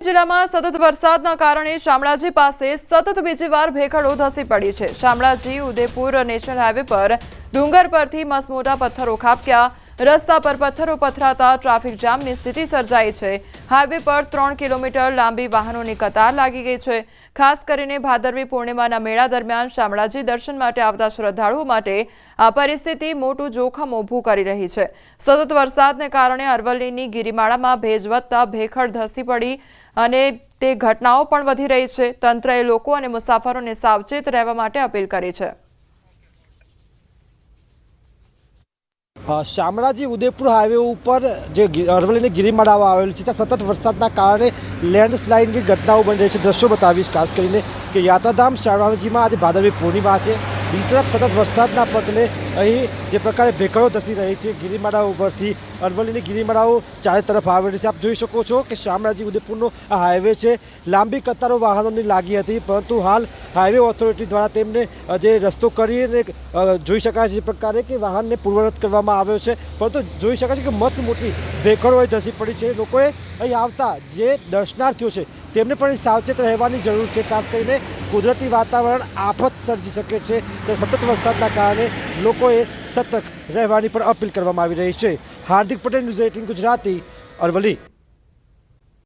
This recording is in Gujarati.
જિલ્લામાં સતત વરસાદના કારણે શામળાજી પાસે સતત બીજી વાર ભેખડો ધસી પડી છે. શામળાજી, ઉદેપુર નેશનલ હાઈવે પર ડુંગર પરથી મસમોટા પથ્થરો ખાબક્યા. રસ્તા પર પથ્થરો પથરાતા ટ્રાફિક જામની સ્થિતિ સર્જાઈ છે. હાઈવે પર ત્રણ કિલોમીટર લાંબી વાહનોની કતાર લાગી ગઈ છે. ખાસ કરીને ભાદરવી પૂર્ણિમાના મેળા દરમિયાન શામળાજી દર્શન માટે આવતા શ્રદ્ધાળુઓ માટે આ પરિસ્થિતિ મોટું જોખમ ઊભું કરી રહી છે. સતત વરસાદને કારણે અરવલ્લીની ગિરિમાળામાં ભેજ વધતા ભેખડ ધસી પડી અને તે ઘટનાઓ પણ વધી રહી છે. તંત્રએ લોકો અને મુસાફરોને સાવચેત રહેવા માટે અપીલ કરી છે. શામળાજી ઉદયપુર હાઈવે ઉપર જે અરવલ્લીની ગિરિમાળાઓ આવેલી છે, ત્યાં સતત વરસાદના કારણે લેન્ડસ્લાઇડની ઘટનાઓ બની રહી છે. દ્રશ્યો બતાવીશ, ખાસ કરીને કે યાત્રાધામ શામળાજીમાં આજે ભાદરવી પૂર્ણિમા છે. બીજી તરફ સતત વરસાદના પગલે અહીં જે પ્રકારે ભેખડો ધસી રહી છે, ગિરિમાળા ઉપરથી અરવલ્લીની ગિરિમાળાઓ ચારે તરફ આવેલી છે. આપ જોઈ શકો છો કે શામળાજી ઉદયપુરનો આ હાઈવે છે. લાંબી કતારો વાહનોની લાગી હતી, પરંતુ હાલ હાઈવે ઓથોરિટી દ્વારા તેમને જે રસ્તો કરીને જોઈ શકાય છે પ્રકારે કે વાહનને પૂર્વરત કરવામાં આવ્યો છે. પરંતુ જોઈ શકાય છે કે મસ્ત મોટી ભેખડો ધસી પડી છે. લોકોએ અહીં આવતા જે દર્શનાર્થીઓ છે, તેમને પણ સાવચેત રહેવાની જરૂર છે. ખાસ કરીને કુદરતી વાતાવરણ આફત સર્જી શકે છે. તો સતત વરસાદના કારણે લોકોએ સતર્ક રહેવાની પણ અપીલ કરવામાં આવી રહી છે. Hardik Patel news eighteen Gujarati Aravalli.